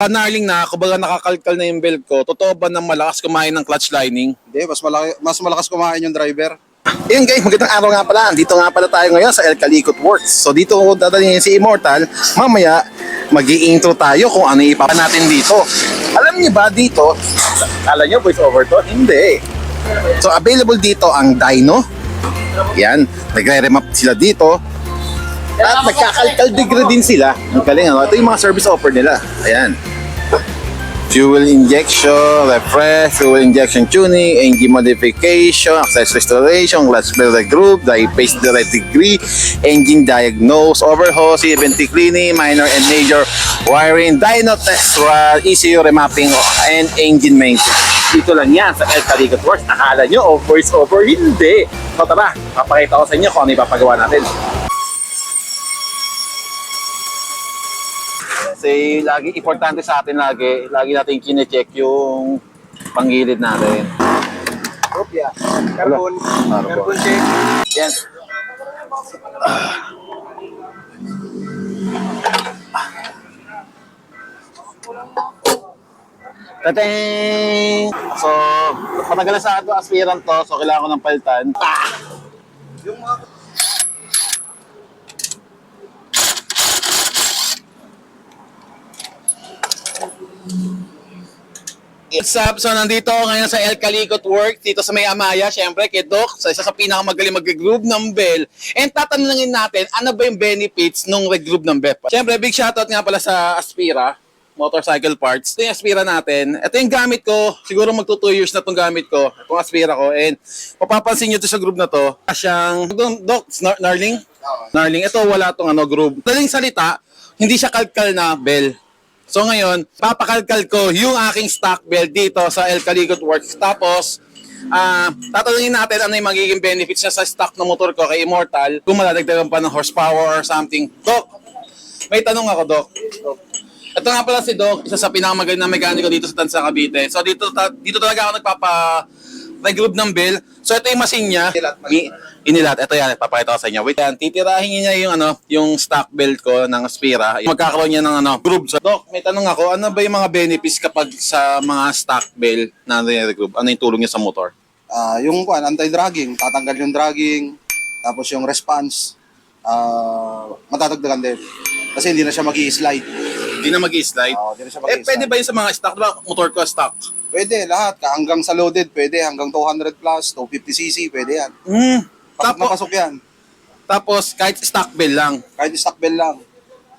Panarling na, kumbaga nakakalkal na yung belt ko. Totoo ba na malakas kumain ng clutch lining? Hindi, mas, malaki, mas malakas kumain yung driver. Ayun guys, magandang araw nga pala. Dito nga pala tayo ngayon sa El Calicot Works. So dito ko dadalhin si Immortal. Mamaya, mag intro tayo kung ano ipapa natin dito. Alam niyo ba dito, kala niyo voice over to? Hindi. So available dito ang dyno. Yan, nagre-remap sila dito. At nagkakalkal degree din sila. Ang galing ano. Ito yung mga service offer nila. Ayan. Fuel injection, refresh, fuel injection tuning, engine modification, access restoration, clutch belt group, die paste direct degree, engine diagnose, overhaul, CVT cleaning, minor and major wiring, dyno test run, ECU remapping, and engine maintenance. Dito lang yan sa El Caligot Works. Akala nyo, oh, voice over, hindi. So tara, papakita ko sa inyo kung ano ipapagawa natin. Kasi lagi importante sa atin lagi, lagi natin kine-check yung panggilid natin. Kopya. Carbon. Carbon. Carbon check. Yan. Tateng! So, matagal sa akin to, aspirant to, so kailangan ko ng palitan. Yung mga What's up? So, nandito ako ngayon sa El Calicot Work, dito sa May Amaya, syempre, kay Doc, sa isa sa pinakamagaling mag-regroove ng bell. And tatanungin natin, ano ba yung benefits nung regroove ng bell? Syempre, big shoutout nga pala sa Aspira, motorcycle parts. Ito yung Aspira natin. Ito yung gamit ko. Siguro magto 2 years na itong gamit ko. Itong Aspira ko. And mapapansin nyo to sa groove na to. Siyang, Doc, Snar- Narling? Narling. Ito, wala tong ano, groove. Daling salita, hindi siya kalkal na bell. So ngayon, papakalkal ko yung aking stock belt dito sa El Caligot Works. Tapos, ah tatanungin natin ano yung magiging benefits niya sa stock ng motor ko kay Immortal kung maladagdagan pa ng horsepower or something. Doc, may tanong ako, Doc. Ito nga pala si Doc, isa sa pinakamagaling na mekaniko dito sa Tansa Cavite. So dito ta- dito talaga ako nagpapa regroup ng bell. So ito yung machine niya. Mi- inilat. Ito yan, papakita ko sa inyo. Wait yan, titirahin niya yung ano, yung stock belt ko ng Aspira. Magkakaroon niya ng ano, groove. So, Doc, may tanong ako, ano ba yung mga benefits kapag sa mga stock belt na nire-groove? Ano yung tulong niya sa motor? ah yung kuan, anti-dragging. Tatanggal yung dragging. Tapos yung response, ah matadagdagan din. Kasi hindi na siya mag slide Hindi na mag-slide. Oo, hindi na siya eh, mag-slide. pwede ba yun sa mga stock? Diba, motor ko stock? Pwede, lahat. Hanggang sa loaded, pwede. Hanggang 200 plus, 250cc, pwede yan. Hmm. Pasok na Tapos, pasok yan. tapos, kahit stock belt lang. Kahit stock bell lang.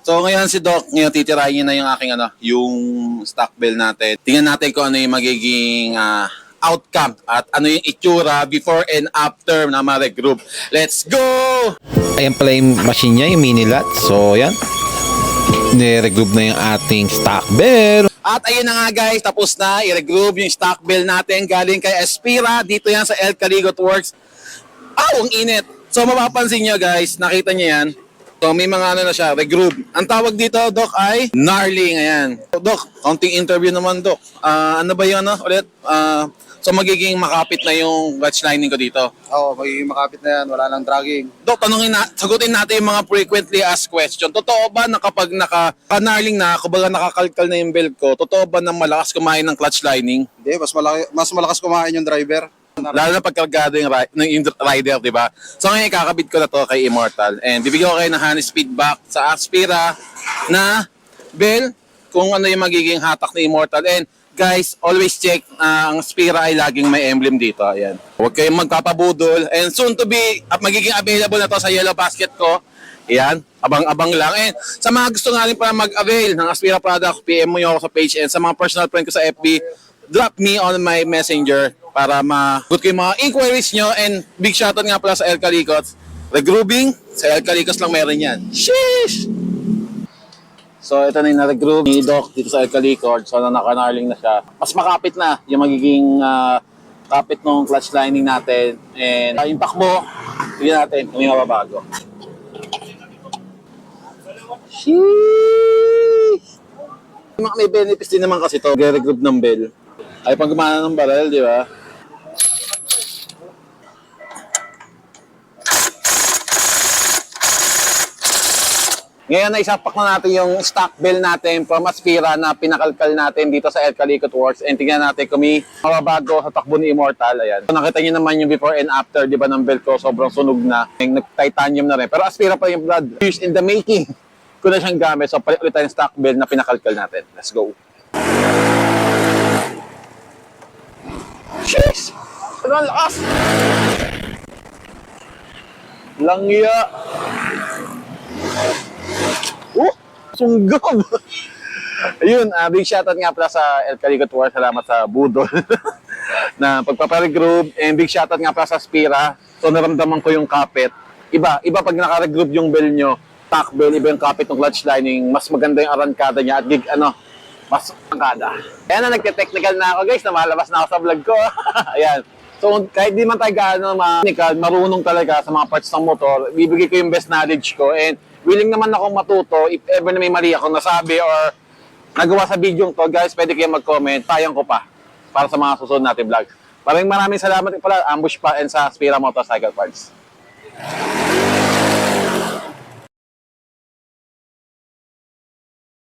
So ngayon si Doc, ngayon titirahin niya na yung aking ano, yung stock bill natin. Tingnan natin kung ano yung magiging ah, outcome at ano yung itsura before and after na ma-regroup. Let's go! Ayan pala yung machine niya, yung mini lat. So, yan. Nire-regroup na yung ating stock bear. At ayun na nga guys, tapos na i-regroup yung stock bill natin galing kay Espira. Dito yan sa El Caligot Works. Aw, ang init! So mapapansin nyo guys, nakita nyo yan. So may mga ano na siya, regroup. Ang tawag dito, Doc, ay gnarling. Ayan. So, Doc, counting interview naman, Doc. Ah, ano ba yun, ano, ulit? Ah, so magiging makapit na yung clutch lining ko dito. Oo, magiging makapit na yan. Wala nang dragging. Doc, tanungin na, sagutin natin yung mga frequently asked question. Totoo ba na kapag naka-gnarling na, kumbaga nakakalkal na yung belt ko, totoo ba na malakas kumain ng clutch lining? Hindi, mas, malaki, mas malakas kumain yung driver. Lalo na pagkargado yung, yung rider, di ba? So ngayon, kakabit ko na to kay Immortal. And bibigyan ko kayo ng honest feedback sa Aspira na bell kung ano yung magiging hatak ni Immortal. And guys, always check na ang Aspira ay laging may emblem dito. Ayan. Huwag kayong magpapabudol. And soon to be, at magiging available na to sa Yellow Basket ko. Ayan, abang-abang lang. And sa mga gusto nga rin para mag-avail ng Aspira product, PM mo nyo ako sa page. And sa mga personal friend ko sa FB, drop me on my messenger para ma-good ko yung mga inquiries nyo and big shoutout nga pala sa El Calicos. Regrouping, sa El Calicos lang meron yan. Sheesh! So ito na yung na-regroup ni Doc dito sa El Calicos. So na naka-narling na siya. Mas makapit na yung magiging ah, kapit ng clutch lining natin. And uh, yung takbo, tignan natin kung may mababago. Sheesh! May benefits din naman kasi to. Regroup ng bell. Ay pang gumana ng barrel, di ba? Ngayon na isapak na natin yung stock bill natin from Aspira na pinakalkal natin dito sa El Calicut Works. And tingnan natin kung may mababago sa takbo ni Immortal. Ayan. So, nakita niyo naman yung before and after, di ba, ng belt ko. Sobrang sunog na. Nag-titanium na rin. Pero Aspira pa yung blood. Years in the making. Ko na siyang gamit. So, palit ulit tayo yung stock bill na pinakalkal natin. Let's go. Ano ang lakas? Langya! Oh! Sunggab! Ayun, uh, big shoutout nga pala sa El Calico Tour. Salamat sa Budol na pagpaparegroup. And big shoutout nga pala sa Spira. So naramdaman ko yung kapit. Iba, iba pag nakaregroup yung bell nyo, tack bell, iba yung kapit ng clutch lining, mas maganda yung arangkada niya at gig, ano, mas arangkada. Ayan na, nagte-technical na ako guys, na malabas na ako sa vlog ko. Ayan. So kahit di man tayo gaano ma-technical, marunong talaga sa mga parts ng motor, bibigay ko yung best knowledge ko and willing naman akong matuto if ever na may mali akong nasabi or nagawa sa video to, guys, pwede kayo mag-comment. Sayang ko pa para sa mga susunod natin vlog. Maraming maraming salamat pala, Ambush pa and sa Spira Motorcycle Parts.